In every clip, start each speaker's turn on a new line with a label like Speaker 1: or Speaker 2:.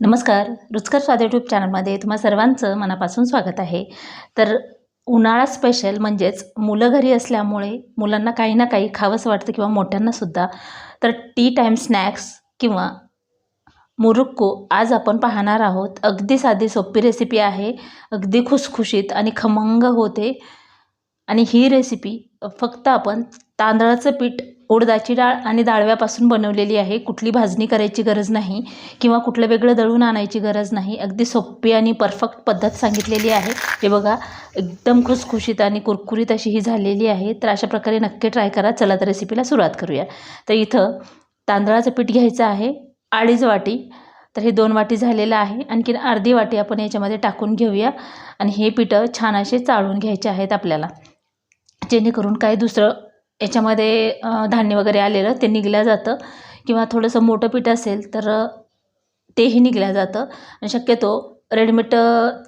Speaker 1: नमस्कार. रुचकर स्वाद यूट्यूब चॅनलमध्ये तुम्हा सर्वांचं मनापासून स्वागत आहे. तर उन्हाळा स्पेशल म्हणजेच मुलं घरी असल्यामुळे मुलांना काही ना काही खावंसं वाटतं किंवा मोठ्यांनासुद्धा तर टी टाईम स्नॅक्स किंवा मुरुक्को आज आपण पाहणार आहोत. अगदी साधी सोपी रेसिपी आहे. अगदी खुसखुशीत आणि खमंग होते. आणि ही रेसिपी फक्त आपण तांदळाचं पीठ उडदाची डाळ आणि डाळव्यापासून बनवलेली आहे. कुठली भाजणी करायची गरज नाही किंवा कुठलं वेगळं दळून आणायची गरज नाही. अगदी सोपी आणि परफेक्ट पद्धत सांगितलेली आहे. हे बघा एकदम खुसखुशीत आणि कुरकुरीत अशी ही झालेली आहे. तर अशा प्रकारे नक्की ट्राय करा. चला तर रेसिपीला सुरुवात करूया. तर इथं तांदळाचं पीठ घ्यायचं आहे. अडीच वाटी. तर हे दोन वाटी झालेलं आहे. आणखीन अर्धी वाटी आपण याच्यामध्ये टाकून घेऊया. आणि हे पिठं छान असे चाळून घ्यायचे आहेत आपल्याला. जेणेकरून काय दुसरं याच्यामध्ये धान्य वगैरे आलेलं ते निघालं जातं. किंवा थोडंसं मोठं पीठ असेल तर तेही निघालं जातं. आणि शक्यतो रेडीमेड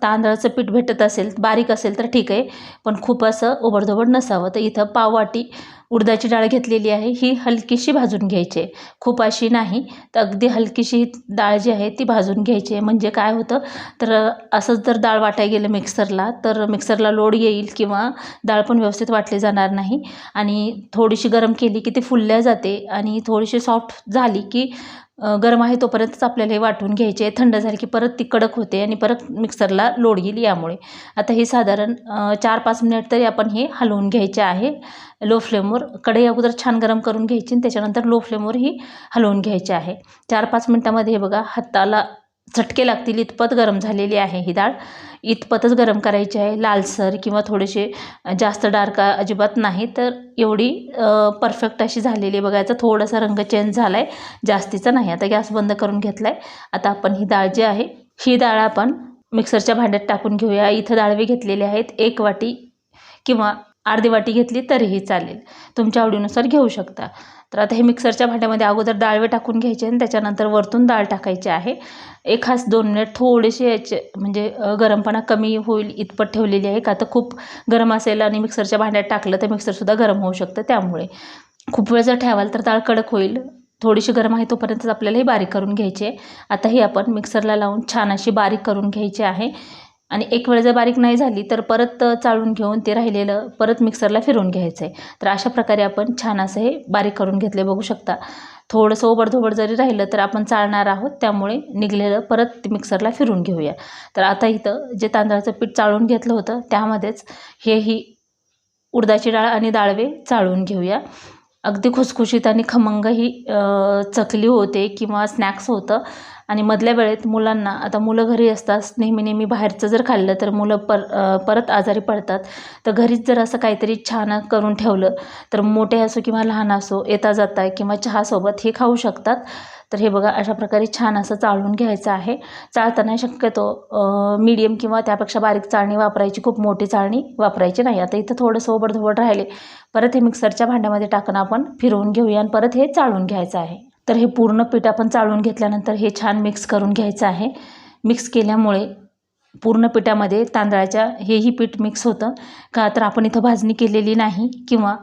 Speaker 1: तांदळाचं पीठ भेटत असेल बारीक असेल तर ठीक आहे. पण खूप असं ओबडधोबड नसावं. तर इथं पाववाटी उडदाची डाळ घेतलेली आहे ही हलकीशी भाजून घ्यायची आहे. खूप अशी नाही तर अगदी हलकीशी डाळ जी आहे ती भाजून घ्यायची आहे. म्हणजे काय होतं तर असंच जर डाळ वाटाय गेलं मिक्सरला तर मिक्सरला लोड येईल किंवा डाळ पण व्यवस्थित वाटली जाणार नाही. आणि थोडीशी गरम केली की ती फुलल्या जाते आणि थोडीशी सॉफ्ट झाली की गरम आहे तोपर्यंतच आपल्याला हे वाटून घ्यायचे. आहे थंड झाली की परत ती कडक होते आणि परत मिक्सरला लोड येईल यामुळे. आता हे साधारण चार पाच मिनिट तरी आपण हे हलवून घ्यायचे आहे. लो फ्लेमवर कढई अगोदर छान गरम करून घ्यायची आणि त्याच्यानंतर लो फ्लेमवर ही हलवून घ्यायची आहे. चार पाच मिनटामध्ये हे बघा हाताला चटके लागतील इतपत गरम झालेली आहे ही डाळ. इतपतच गरम करायची आहे लालसर किंवा थोडेसे जास्त डार्क अजिबात नाही तर एवढी परफेक्ट अशी झालेली आहे. थोडासा रंग चेंज झाला आहे जास्तीचा नाही. आता गॅस बंद करून घेतला आहे आता आपण ही डाळ जी आहे ही डाळ आपण मिक्सरच्या भांड्यात टाकून घेऊया. इथं डाळवे घेतलेले आहेत एक वाटी किंवा अर्धी वाटी घेतली तरीही चालेल. तुमच्या आवडीनुसार घेऊ शकता. तर आता हे मिक्सरच्या भांड्यामध्ये अगोदर डाळवे टाकून घ्यायचे आणि त्याच्यानंतर वरतून डाळ टाकायची आहे. एक खास दोन मिनिट थोडेसे याचे म्हणजे गरमपणा कमी होईल इतपत ठेवलेली आहे का? तर खूप गरम असेल आणि मिक्सरच्या भांड्यात टाकलं तर मिक्सरसुद्धा गरम होऊ शकतं त्यामुळे. खूप वेळ जर ठेवाल तर डाळ कडक होईल. थोडीशी गरम आहे तोपर्यंतच आपल्याला हे बारीक करून घ्यायची. आहे आता ही आपण मिक्सरला लावून छान अशी बारीक करून घ्यायची आहे. आणि एक वेळ जर बारीक नाही झाली तर परत चाळून घेऊन ते राहिलेलं परत मिक्सरला फिरवून घ्यायचं आहे तर अशा प्रकारे आपण छान असं हे बारीक करून घेतले बघू शकता. थोडंसं ओबडधोबड जरी राहिलं तर आपण चाळणार आहोत त्यामुळे निघलेलं परत ते मिक्सरला फिरून घेऊया. तर आता इथं जे तांदळाचं पीठ चाळून घेतलं होतं त्यामध्येच हे ही उडदाची डाळ आणि डाळवे चाळून घेऊया. अगदी खुसखुशीत आणि खमंग ही चकली होते किंवा स्नॅक्स होतं आणि मधल्या वेळेत मुलांना आता मुलं घरी असतात नेहमी नेहमी बाहेरचं जर खाल्लं तर मुलं पर परत आजारी पडतात. तर घरीच जर असं काहीतरी छान करून ठेवलं तर मोठे असो किंवा लहान असो येता जाता किंवा चहासोबत हे खाऊ शकतात. तर हे बघा अशा प्रकारे छान असं चाळून घ्यायचं आहे. चाळताना शक्यतो मीडियम किंवा त्यापेक्षा बारीक चाळणी वापरायची खूप मोठी चाळणी वापरायची नाही. आता इथं थोडंसं ओबडधोबड राहिले. परत हे मिक्सरच्या भांड्यामध्ये टाकणं आपण फिरवून घेऊया आणि परत हे चाळून घ्यायचं आहे. तर हे पूर्ण पीठ आपण चाळून घेतल्यानंतर हे छान मिक्स करून घ्यायचं आहे. मिक्स केल्यामुळे पूर्ण पिठामध्ये तांदळाच्या हेही पीठ मिक्स होतं. का तर आपण इथं भाजणी केलेली नाही किंवा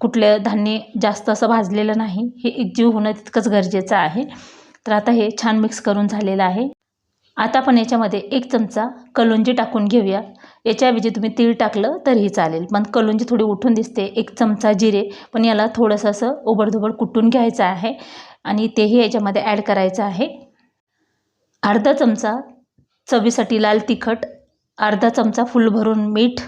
Speaker 1: कुठलं धान्य जास्त असं भाजलेलं नाही हे एकजीव होणं तितकंच गरजेचं आहे. तर आता हे छान मिक्स करून झालेलं आहे. आता आपण याच्यामध्ये एक चमचा कलोंजी टाकून घेऊया. याच्याऐवजी तुम्ही तीळ टाकलं तरीही चालेल. पण कलोंजी थोडी उठून दिसते एक चमचा जिरे. पण याला थोडंसं असं ओबडधोबड कुटून घ्यायचं आहे. आणि तेही याच्यामध्ये ॲड करायचं आहे. अर्धा चमचा चवीसाठी लाल तिखट अर्धा चमचा फुल भरून मीठ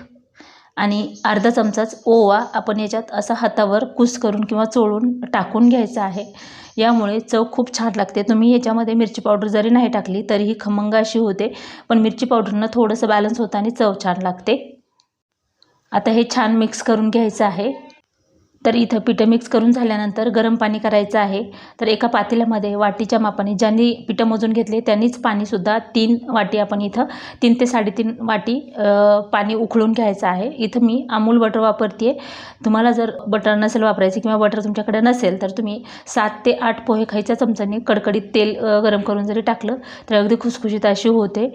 Speaker 1: आणि अर्धा चमचाच ओवा आपण याच्यात असा हातावर कुस करून किंवा चोळून टाकून घ्यायचा आहे. यामुळे चव खूप छान लागते. तुम्ही याच्यामध्ये मिरची पावडर जरी नाही टाकली तरीही खमंग अशी होते पण मिरची पावडरनं थोडंसं बॅलन्स होतं आणि चव छान लागते. आता हे छान मिक्स करून घ्यायचं आहे. तर इथं पिठं मिक्स करून झाल्यानंतर गरम पाणी करायचं आहे. तर एका पातेल्यामध्ये वाटीच्या मापाने ज्यांनी पिठं मोजून घेतले त्यांनीच पाणीसुद्धा तीन वाटी आपण इथं तीन ते साडेतीन वाटी पाणी उकळून घ्यायचं आहे. इथं मी अमूल बटर वापरते तुम्हाला जर बटर नसेल वापरायचं किंवा बटर तुमच्याकडे नसेल तर तुम्ही सात ते आठ पोहे खायच्या चमच्याने कडकडीत तेल गरम करून जरी टाकलं तर अगदी खुसखुशीत अशी होते.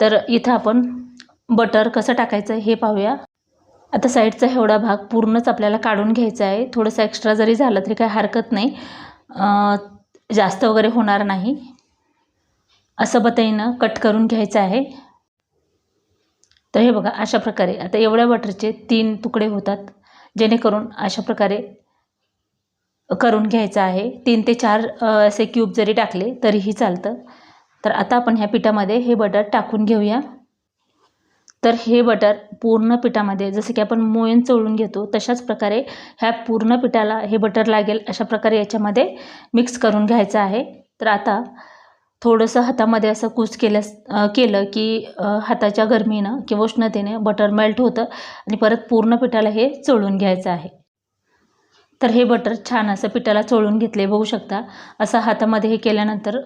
Speaker 1: तर इथं आपण बटर कसं टाकायचं हे पाहूया. आता साईडचा एवढा भाग पूर्णच आपल्याला काढून घ्यायचा आहे. थोडंसं एक्स्ट्रा जरी झालं तरी काही हरकत नाही. जास्त वगैरे होणार नाही. असं बताईनं कट करून घ्यायचं आहे. तर हे बघा अशा प्रकारे. आता एवढ्या बटरचे तीन तुकडे होतात. जेणेकरून अशा प्रकारे करून घ्यायचं आहे. तीन ते चार असे क्यूब जरी टाकले तरीही चालतं. तर आता आपण ह्या पिठामध्ये हे बटर टाकून घेऊया. तर हे बटर पूर्ण पिठामध्ये जसं की आपण मोयन चोळून घेतो तशाच प्रकारे ह्या पूर्ण पिठाला हे बटर लागेल अशा प्रकारे याच्यामध्ये मिक्स करून घ्यायचं आहे. तर आता थोडंसं हातामध्ये असं कूच केल्यास केलं की हाताच्या गरमीनं किंवा उष्णतेने बटर मेल्ट होतं आणि परत पूर्ण पिठाला हे चोळून घ्यायचं आहे. तर हे बटर छान असं पिठाला चोळून घेतले बघू शकता. असं हातामध्ये हे केल्यानंतर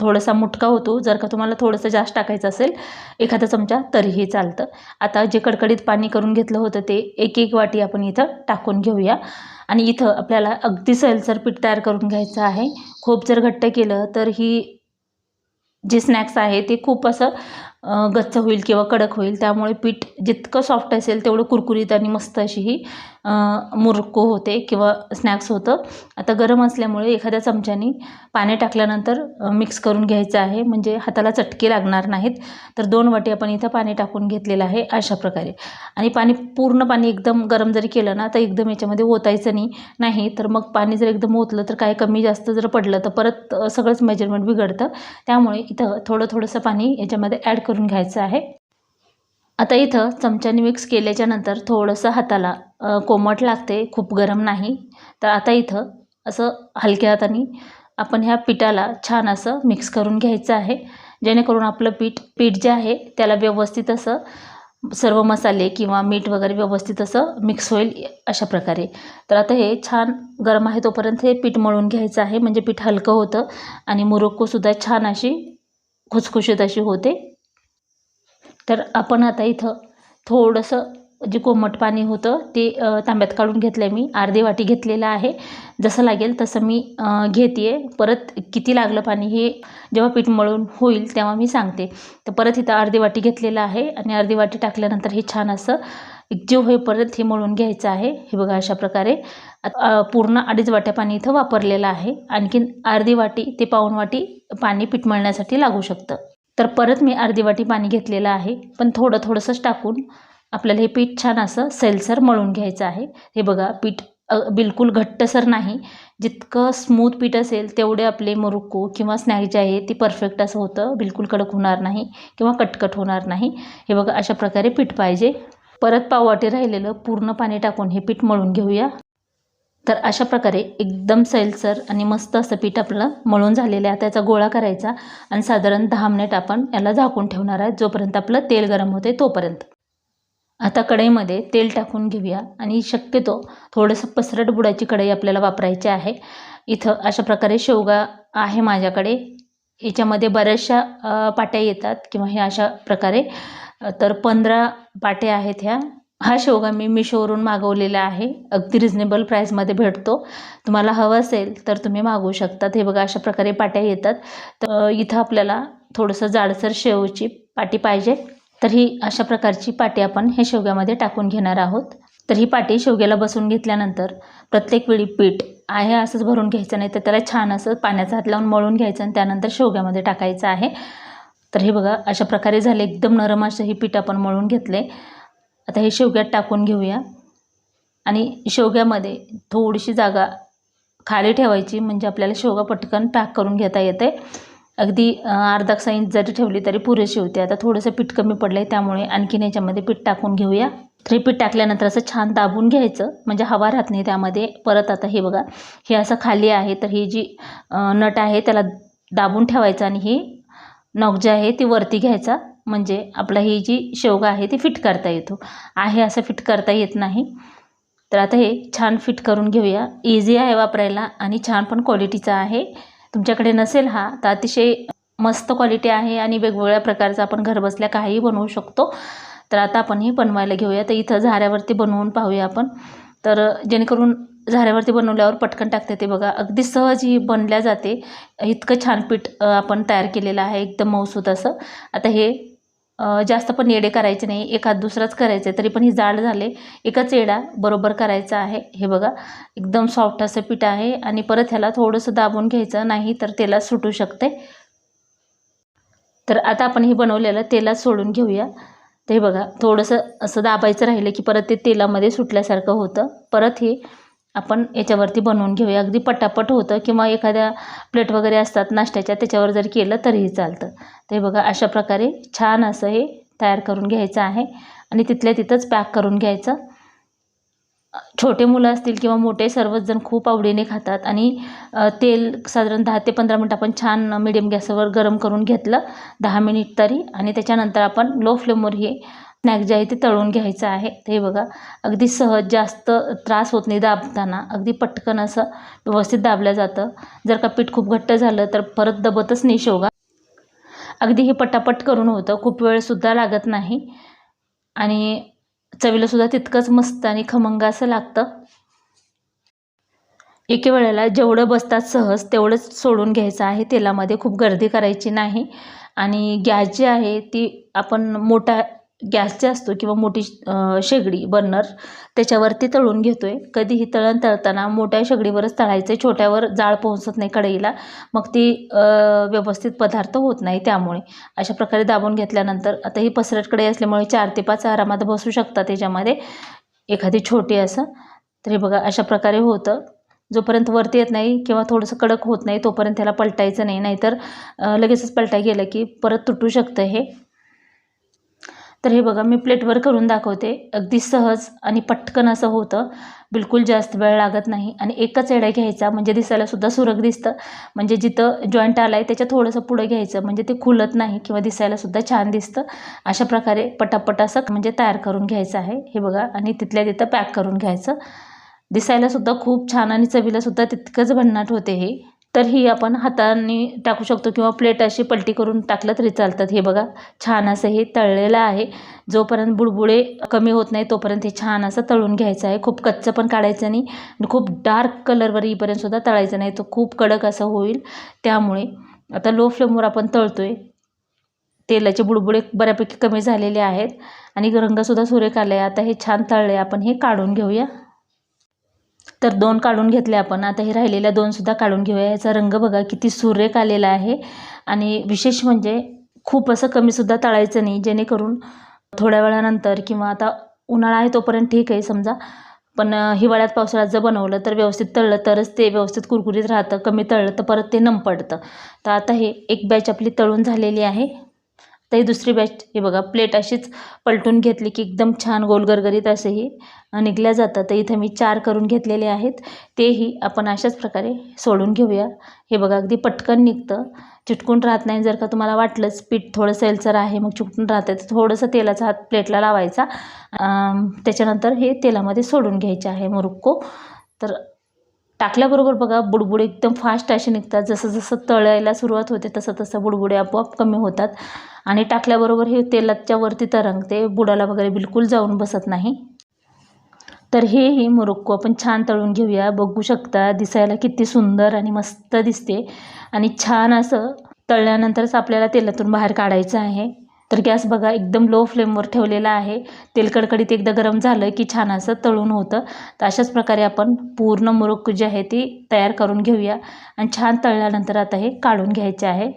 Speaker 1: थोडासा मुटका होतो. जर का तुम्हाला थोडंसं जास्त टाकायचं असेल एखादा चमचा तरीही चालतं. आता जे कडकडीत पाणी करून घेतलं होतं ते एक एक वाटी आपण इथं टाकून घेऊया. आणि इथं आपल्याला अगदी सैलसर पीठ तयार करून घ्यायचं आहे. खूप जर घट्ट केलं तर ही जे स्नॅक्स आहे ते खूप असं गच्च होईल किंवा कडक होईल. त्यामुळे पीठ जितकं सॉफ्ट असेल तेवढं कुरकुरीत आणि मस्त अशी ही मुरको होते किंवा स्नॅक्स होतं. आता गरम असल्यामुळे एखाद्या चमच्यानी पाणी टाकल्यानंतर मिक्स करून घ्यायचं आहे. म्हणजे हाताला चटके लागणार नाहीत. तर दोन वाटी आपण इथं पाणी टाकून घेतलेलं आहे अशा प्रकारे. आणि पाणी पूर्ण पाणी एकदम गरम जरी केलं ना तर एकदम याच्यामध्ये ओतायचं नाही नाही. तर मग पाणी जर एकदम ओतलं तर काय कमी जास्त जर पडलं तर परत सगळंच मेजरमेंट बिघडतं. त्यामुळे इथं थोडं थोडंसं पाणी याच्यामध्ये ॲड करून घ्यायचं आहे. आता इथं चमच्याने मिक्स केल्याच्यानंतर थोडंसं हाताला कोमट लागते खूप गरम नाही. तर आता इथं असं हलक्या हाताने आपण ह्या पिठाला छान असं मिक्स करून घ्यायचं आहे. जेणेकरून आपलं पीठ पीठ जे आहे त्याला व्यवस्थित असं सर्व मसाले किंवा मीठ वगैरे व्यवस्थित असं मिक्स होईल अशा प्रकारे. तर आता हे छान गरम आहे तोपर्यंत हे पीठ मळून घ्यायचं आहे. म्हणजे पीठ हलकं होतं आणि मुरक्कोसुद्धा छान अशी खुसखुशीत अशी होते. तर आपण आता इथं थोडंसं जे कोमट पाणी होतं ते तांब्यात काढून घेतलं आहे मी. अर्धी वाटी घेतलेलं आहे. जसं लागेल तसं मी घेते आहे परत किती लागलं पाणी हे जेव्हा पीठ मळून होईल तेव्हा मी सांगते. तर परत इथं अर्धी वाटी घेतलेलं आहे आणि अर्धी वाटी टाकल्यानंतर हे छान असं एकजीव परत हे मळून घ्यायचं आहे. हे बघा अशा प्रकारे. पूर्ण अडीच वाट्या पाणी इथं वापरलेलं आहे. आणखीन अर्धी वाटी ते पाऊण वाटी पाणी पीठ मळण्यासाठी लागू शकतं. तर परत मी अर्धी वाटी पाणी घेतलेलं आहे. पण थोडं थोडंसंच टाकून आपल्याला हे पीठ छान असं सैलसर मळून घ्यायचं आहे. हे बघा पीठ बिलकुल घट्टसर नाही. जितकं स्मूथ पीठ असेल तेवढे आपले मुरुक्को किंवा स्नॅक जे आहे ती परफेक्ट असं होतं. बिलकुल कडक होणार नाही किंवा कटकट होणार नाही. हे बघा अशा प्रकारे पीठ पाहिजे. परत पाववाटी राहिलेलं पूर्ण पाणी टाकून हे पीठ मळून घेऊया. तर अशा प्रकारे एकदम सैलसर आणि मस्त असं पीठ आपलं मळून झालेलं आहे. त्याचा गोळा करायचा आणि साधारण दहा मिनिट आपण याला झाकून ठेवणार आहे. जोपर्यंत आपलं तेल गरम होते तोपर्यंत. आता कढईमध्ये तेल टाकून घेऊया आणि शक्यतो थोडंसं पसरट बुडाची कढई आपल्याला वापरायची आहे. इथं अशा प्रकारे शेवगा आहे माझ्याकडे. याच्यामध्ये बऱ्याचशा पाट्या येतात किंवा हे अशा प्रकारे. तर पंधरा पाट्या आहेत ह्या. हा शेवगा मी मिशोवरून मागवलेला आहे. अगदी रिजनेबल प्राईसमध्ये भेटतो. तुम्हाला हवं असेल तर तुम्ही मागवू शकतात. हे बघा अशा प्रकारे पाट्या येतात. तर इथं आपल्याला थोडंसं जाडसर शेवची पाटी पाहिजे. तर ही अशा प्रकारची पाटी आपण हे शेवग्यामध्ये टाकून घेणार आहोत. तर ही पाटी शेवग्याला बसून घेतल्यानंतर प्रत्येक वेळी पीठ आहे असंच भरून घ्यायचं नाही तर त्याला छान असं पाण्याचा हात लावून मळून घ्यायचं आणि त्यानंतर शेवग्यामध्ये टाकायचं आहे. तर हे बघा अशा प्रकारे झाले. एकदम नरम असं हे पीठ आपण मळून घेतले. आता हे शेवग्यात टाकून घेऊया. आणि शेवग्यामध्ये थोडीशी जागा खाली ठेवायची म्हणजे आपल्याला शेवगा पटकन पॅक करून घेता येते. अगदी अर्धा इंच जरी ठेवली तरी पुरेशी होते. आता थोडंसं पीठ कमी पडलं आहे त्यामुळे आणखीन याच्यामध्ये पीठ टाकून घेऊया. तर हे पीठ टाकल्यानंतर असं छान दाबून घ्यायचं म्हणजे हवा राहत नाही त्यामध्ये. परत आता हे बघा हे असं खाली आहे तर ही जी नट आहे त्याला दाबून ठेवायचं आणि ही नॉक जे आहे ती वरती घ्यायचा. म्हणजे आपला ही जी शेवगा आहे ती फिट करता येतो. आहे असं फिट करता येत नाही. तर आता हे छान फिट करून घेऊया. इझी आहे वापरायला आणि छान पण क्वालिटीचा आहे. तुमच्याकडे नसेल हा तर अतिशय मस्त क्वालिटी आहे आणि वेगवेगळ्या प्रकारचा आपण घरबसल्या काहीही बनवू शकतो. तर आता आपण हे बनवायला घेऊया. तर इथं झाऱ्यावरती बनवून पाहूया आपण. तर जेणेकरून झाऱ्यावरती बनवल्यावर पटकन टाकते ते बघा. अगदी सहज ही बनल्या जाते. इतकं छान पीठ आपण तयार केलेलं आहे. एकदम मौसूत असं. आता हे जास्त पण येडे करायचे नाही. एखाद दुसराच करायचं आहे तरी पण ही जाड झाले. एकच येडा बरोबर करायचा आहे. हे बघा एकदम सॉफ्ट असं पीठ आहे आणि परत ह्याला थोडंसं दाबून घ्यायचं नाही तर तेलात सुटू शकते. तर आता आपण हे बनवलेलं तेलात सोडून घेऊया. तर हे बघा थोडंसं असं दाबायचं राहिलं की परत ते तेलामध्ये सुटल्यासारखं होतं. परत हे आपण याच्यावरती बनवून घेऊया. अगदी पटापट होतं किंवा एखाद्या प्लेट वगैरे असतात नाश्त्याच्या त्याच्यावर जर केलं तरीही चालतं. ते बघा अशा प्रकारे छान असं हे तयार करून घ्यायचं आहे. आणि तिथल्या तिथंच पॅक करून घ्यायचं. छोटे मुलं असतील किंवा मोठे सर्वच जण खूप आवडीने खातात. आणि तेल साधारण दहा ते पंधरा मिनटं आपण छान मिडियम गॅसवर गरम करून घेतलं. दहा मिनिट तरी. आणि त्याच्यानंतर आपण लो फ्लेमवर हे स्नॅक जे आहे ते तळून घ्यायचं आहे. ते हे बघा अगदी सहज जास्त त्रास होत नाही दाबताना अगदी पटकन असं व्यवस्थित दाबलं जातं. जर का पीठ खूप घट्ट झालं तर परत दबतच नाही शेवगा. अगदी हे पटापट करून होतं खूप वेळसुद्धा लागत नाही. आणि चवीलासुद्धा तितकंच मस्त आणि खमंग असं लागतं. एके वेळेला जेवढं बसतात सहज तेवढंच सोडून घ्यायचं आहे. तेलामध्ये खूप गर्दी करायची नाही. आणि गॅस जी आहे ती आपण मोठा गॅस जे असतो किंवा मोठी शेगडी बर्नर त्याच्यावरती तळून घेतो आहे कधीही तळण तळताना मोठ्या शेगडीवरच तळायचं आहे छोट्यावर जाळ पोहोचत नाही कढईला. मग ती व्यवस्थित पदार्थ होत नाही त्यामुळे. अशा प्रकारे दाबून घेतल्यानंतर आता ही पसरट कढई असल्यामुळे चार ते पाच आरामात बसू शकतात त्याच्यामध्ये. एखादी छोटी असं. तर हे बघा अशा प्रकारे होतं. जोपर्यंत वरती येत नाही किंवा थोडंसं कडक होत नाही तोपर्यंत त्याला पलटायचं नाही. नाहीतर लगेचच पलटाय गेलं की परत तुटू शकतं हे. तर हे बघा मी प्लेटवर करून दाखवते. अगदी सहज आणि पटकन असं होतं. बिलकुल जास्त वेळ लागत नाही आणि एकच एडा घ्यायचा म्हणजे दिसायलासुद्धा सुरग सुरक दिसतं. म्हणजे जिथं जॉईंट आला आहे त्याच्या थोडंसं पुढं घ्यायचं. म्हणजे ते खुलत नाही किंवा दिसायलासुद्धा छान दिसतं. अशा प्रकारे पटापट असं म्हणजे तयार करून घ्यायचं आहे. हे बघा आणि तिथल्या तिथं पॅक करून घ्यायचं. दिसायलासुद्धा खूप छान आणि चवीलासुद्धा तितकंच भन्नाट होते हे. तर ही आपण हाताने टाकू शकतो किंवा प्लेट अशी पलटी करून टाकलं तरी चालतात. हे बघा छान असं हे तळलेलं आहे. जोपर्यंत बुडबुडे कमी होत नाही तोपर्यंत हे छान असं तळून घ्यायचं आहे. खूप कच्चं पण काढायचं नाही आणि खूप डार्क कलरवर येईपर्यंत सुद्धा तळायचं नाही. तो खूप कडक असं होईल. त्यामुळे आता लो फ्लेमवर आपण तळतोय. तेलाचे बुडबुडे बऱ्यापैकी कमी झालेले आहेत आणि रंगसुद्धा सुरेख आले आता हे छान तळले आपण हे काढून घेऊया. तर दोन काढून घेतले आपण. आता हे राहिलेल्या दोनसुद्धा काढून घेऊया. याचा रंग बघा किती सुरेख आलेला आहे. आणि विशेष म्हणजे खूप असं कमीसुद्धा तळायचं नाही. जेणेकरून थोड्या वेळानंतर किंवा आता उन्हाळा आहे तोपर्यंत ठीक आहे समजा. पण हिवाळ्यात पावसाळ्यात जर बनवलं तर व्यवस्थित तळलं तरच ते व्यवस्थित कुरकुरीत राहतं. कमी तळलं तर परत ते नम पडतं. तर आता हे एक बॅच आपली तळून झालेली आहे. तर ही दुसरी बॅच हे बघा प्लेट अशीच पलटून घेतली की एकदम छान गोलगरगरीत असेही निघल्या जातात. तर इथं मी चार करून घेतलेले आहेत. तेही आपण अशाच प्रकारे सोडून घेऊया. हे बघा अगदी पटकन निघतं. चिटकून राहत नाही जर का तुम्हाला वाटलंच पीठ थोडं सेलसर आहे मग चिटकून राहतं तर थोडंसं तेलाचा हात प्लेटला लावायचा. त्याच्यानंतर हे तेलामध्ये सोडून घ्यायचे आहे मुरुक्को. तर टाकल्याबरोबर बघा बुडबुडे एकदम फास्ट असे निघतात. जसं जसं तळायला सुरुवात होते तसं तसं बुडबुडे आपोआप कमी होतात. आणि टाकल्याबरोबर हे तेलाच्या वरती तरंगते. बुडाला वगैरे बिलकुल जाऊन बसत नाही. तर हे ही मुरुक्को. आपण छान तळून घेऊया. बघू शकता दिसायला किती सुंदर आणि मस्त दिसते. आणि छान असं तळल्यानंतरच आपल्याला तेलातून बाहेर काढायचं आहे. तर गॅस बघा एकदम लो फ्लेमवर ठेवलेला आहे. तेल कडकडीत एकदा गरम झालं की छान असं तळून होतं. तर अशाच प्रकारे आपण पूर्ण मुरुक जी आहे ती तयार करून घेऊया. आणि छान तळल्यानंतर आता हे काढून घ्यायचे आहे.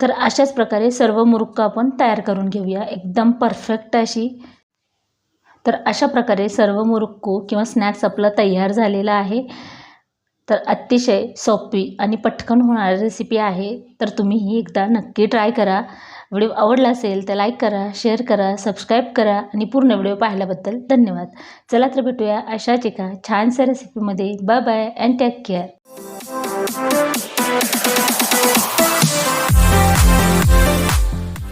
Speaker 1: तर अशाच प्रकारे सर्व मुरुक्क आपण तयार करून घेऊया. एकदम परफेक्ट अशी. तर अशा प्रकारे सर्व मुरुक्कू किंवा स्नॅक्स आपला तयार झालेला आहे. तर अतिशय सोपी आणि पटकन होणारी रेसिपी आहे. तर तुम्ही ही एकदा नक्की ट्राय करा. व्हिडिओ आवडला असेल तर लाईक करा शेअर करा सबस्क्राईब करा आणि पूर्ण व्हिडिओ पाहिल्याबद्दल धन्यवाद. चला तर भेटूया अशाच एका छानशा रेसिपीमध्ये bye bye and take care